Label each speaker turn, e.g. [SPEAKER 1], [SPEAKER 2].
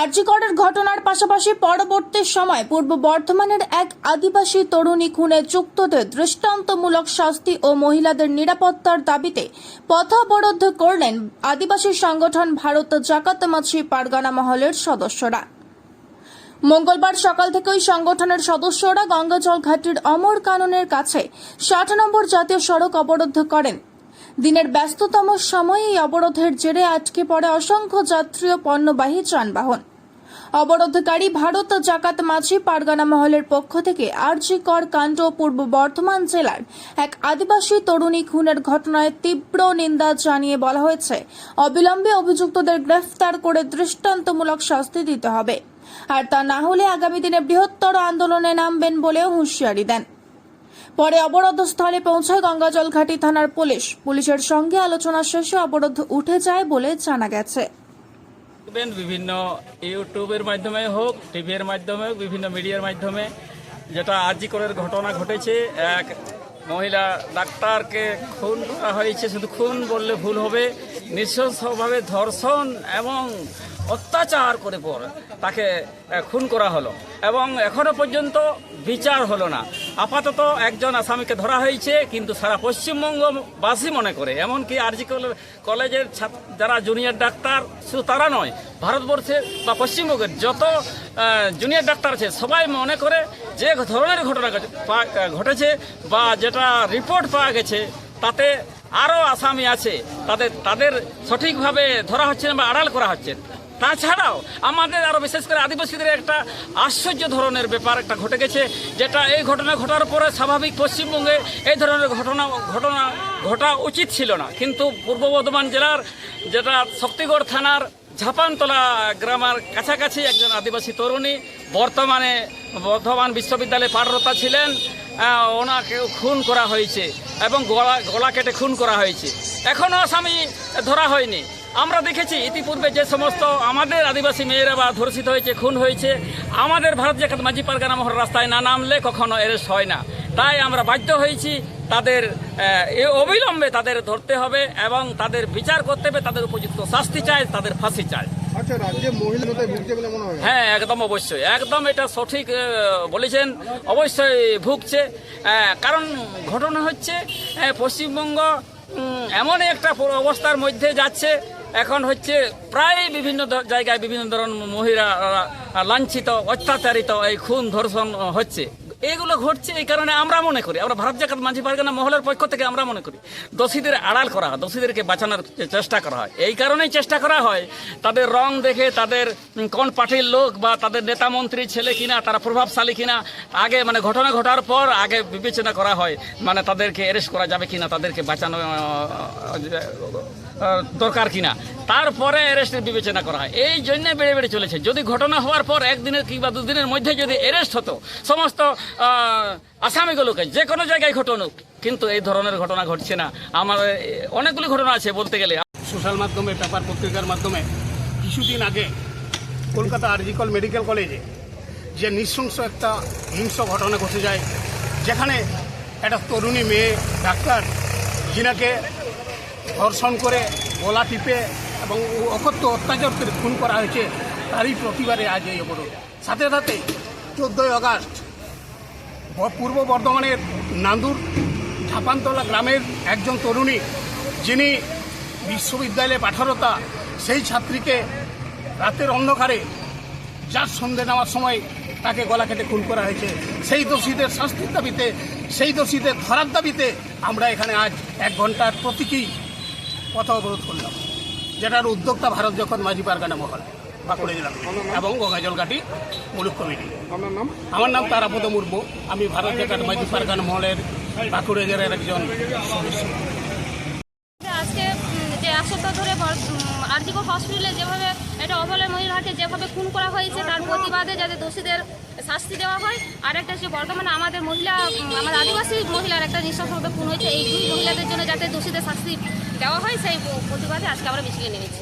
[SPEAKER 1] আরজিকরের ঘটনার পাশাপাশি পরবর্তী সময় পূর্ব বর্ধমানের এক আদিবাসী তরুণী খুনে যুক্তদের দৃষ্টান্তমূলক শাস্তি ও মহিলাদের নিরাপত্তার দাবিতে পথ অবরোধ করলেন আদিবাসী সংগঠন ভারত জাকাত মাছি পারগানা মহলের সদস্যরা। মঙ্গলবার সকাল থেকে ওই সংগঠনের সদস্যরা গঙ্গাজল ঘাটির অমর কাননের কাছে ষাট নম্বর জাতীয় সড়ক অবরোধ করেন। দিনের ব্যস্ততম সময়ে এই অবরোধের জেরে আটকে পড়ে অসংখ্য যাত্রী ও পণ্যবাহী যানবাহন। অবরোধকারী ভারত জাকাত মাঝি পারগানা মহলের পক্ষ থেকে আরজি কর কাণ্ড পূর্ব বর্ধমান জেলার এক আদিবাসী তরুণী খুনের ঘটনায় তীব্র নিন্দা জানিয়ে বলা হয়েছে। অবিলম্বে অভিযুক্তদের গ্রেফতার করে দৃষ্টান্তমূলক শাস্তি দিতে হবে। আর তা না হলে আগামী দিনে বৃহত্তর আন্দোলনে নামবেন বলেও হুঁশিয়ারি দেন। পরে অবরোধ স্থলে পৌঁছায় গঙ্গাজল ঘাটি থানার পুলিশ। পুলিশের সঙ্গে আলোচনা শেষে অবরোধ উঠে যায় বলে জানা গেছে।
[SPEAKER 2] বিভিন্ন ইউটিউবের মাধ্যমে হোক, টিভির মাধ্যমে বিভিন্ন মিডিয়ার মাধ্যমে যেটা আজিকরের ঘটনা ঘটেছে, এক মহিলা ডাক্তারকে খুন করা হয়েছে, শুধু খুন বললে ভুল হবে নৃশংসভাবে ধর্ষণ এবং অত্যাচার করে পর তাকে খুন করা হলো। এবং এখনও পর্যন্ত বিচার হলো না। আপাতত একজন আসামিকে ধরা হয়েছে, কিন্তু সারা পশ্চিমবঙ্গবাসী মনে করে। এমনকি আরজি কলেজের যারা জুনিয়র ডাক্তার, শুধু তারা নয়, ভারতবর্ষের বা পশ্চিমবঙ্গের যত জুনিয়র ডাক্তার আছে, সবাই মনে করে যে ধরনের ঘটনা ঘটেছে বা যেটা রিপোর্ট পাওয়া গেছে, তাতে আরও আসামি আছে। তাদের তাদের সঠিকভাবে ধরা হচ্ছে না বা আড়াল করা হচ্ছে। তাছাড়াও আমাদের আরও বিশেষ করে আদিবাসীদের একটা আশ্চর্য ধরনের ব্যাপার একটা ঘটে গেছে, যেটা এই ঘটনা ঘটার পরে স্বাভাবিক পশ্চিমবঙ্গে এই ধরনের ঘটনা ঘটনা ঘটা উচিত ছিল না। কিন্তু পূর্ব বর্ধমান জেলার যেটা শক্তিগড় থানার ঝাপানতলা গ্রামের কাছাকাছি একজন আদিবাসী তরুণী বর্তমানে বর্ধমান বিশ্ববিদ্যালয়ে পাঠরতা ছিলেন ওনাকে খুন করা হয়েছে এবং গলা গলা কেটে খুন করা হয়েছে। এখনও আসামি ধরা হয়নি। আমরা দেখেছি ইতিপূর্বে যে সমস্ত আমাদের আদিবাসী মেয়েরা বা ধর্ষিত হয়েছে খুন হয়েছে আমাদের ভারত জাকাত মাঝি পারগানা মহর রাস্তায় না নামলে কখনো এরেস্ট হয় না। তাই আমরা বাধ্য হয়েছি তাদের এ অবিলম্বে তাদের ধরতে হবে এবং তাদের বিচার করতে হবে তাদের উপযুক্ত শাস্তি চাই তাদের ফাঁসি চাই।
[SPEAKER 3] আচ্ছা হয়?
[SPEAKER 2] একদম অবশ্যই একদম এটা সঠিক বলেছেন অবশ্যই ভুগছে। কারণ ঘটনা হচ্ছে পশ্চিমবঙ্গ এমন একটা অবস্থার মধ্যে যাচ্ছে এখন হচ্ছে প্রায় বিভিন্ন জায়গায় বিভিন্ন ধরনের মহিলা লাঞ্ছিত অত্যাচারিত এই খুন ধর্ষণ হচ্ছে। এগুলো ঘটছে এই কারণে আমরা মনে করি। আমরা ভারত জাকাত মাঝি পারগানা মহলের পক্ষ থেকে আমরা মনে করি। দোষীদের আড়াল করা হয়, দোষীদেরকে বাঁচানোর চেষ্টা করা হয়। এই কারণেই চেষ্টা করা হয় তাদের রং দেখে তাদের কোন পার্টির লোক বা তাদের নেতা মন্ত্রী ছেলে কিনা, তারা প্রভাবশালী কিনা, আগে মানে ঘটনা ঘটার পর আগে বিবেচনা করা হয় মানে তাদেরকে অ্যারেস্ট করা যাবে কিনা, তাদেরকে বাঁচানো দরকার কিনা। তারপরে অ্যারেস্টের বিবেচনা করা হয়। এই জন্য বেড়ে বেড়ে চলেছে। যদি ঘটনা হওয়ার পর একদিনের কিংবা দুদিনের মধ্যে যদি অ্যারেস্ট হতো, সমস্ত আসামিগুলোকে, যে কোনো জায়গায় ঘটনুক, কিন্তু এই ধরনের ঘটনা ঘটছে না। আমার অনেকগুলি ঘটনা আছে বলতে গেলে।
[SPEAKER 4] সোশ্যাল মাধ্যমে, পেপার পত্রিকার মাধ্যমে, কিছুদিন আগে কলকাতা আরজিকল মেডিকেল কলেজে যে নৃশংস একটা হিংস্র ঘটনা ঘটে যায়, যেখানে একটা তরুণী মেয়ে ডাক্তার যিনাকে ধর্ষণ করে গলা টিপে এবং অকথ্য অত্যাচার করে খুন করা হয়েছে, তারই প্রতিবারে আজ এই অবরোধ। সাথে সাথে চোদ্দোই আগস্ট ব- পূর্ব বর্ধমানের নান্দুর ঝাপানতলা গ্রামের একজন তরুণী, যিনি বিশ্ববিদ্যালয়ে পাঠরতা, সেই ছাত্রীকে রাতের অন্ধকারে যার সন্ধে নেওয়ার সময় তাকে গলা কেটে খুন করা হয়েছে। সেই দোষীদের শাস্তির দাবিতে, সেই দোষীদের ধরার দাবিতে আমরা এখানে আজ এক ঘণ্টার প্রতীকী পথ অবরোধ করলাম, যেটার উদ্যোক্তা ভারত যখন মাঝি পারগানা মহল। বাঁকুড়া জেলা এবং গঙ্গাজলঘাটি মুলুক কমিটি। আমার নাম? তারাপদ মুর্মু। আমি ভারত জাকাত মাঝি পারগান মহলের বাঁকুড়া জেলার একজন সদস্য।
[SPEAKER 5] আজকে যে এক সপ্তাহ ধরে আর্থিক হসপিটালে যেভাবে একটা অবলা মহিলাকে যেভাবে খুন করা হয়েছে তার প্রতিবাদে যাতে দোষীদের শাস্তি দেওয়া হয় আর একটা হচ্ছে বর্তমানে আমাদের মহিলা আমাদের আদিবাসী মহিলার একটা নৃশংসভাবে খুন হয়েছে এই দুই মহিলাদের জন্য যাতে দোষীদের শাস্তি দেওয়া হয় সেই প্রতিবাদে আজকে আমরা মিছিলে নেমেছি।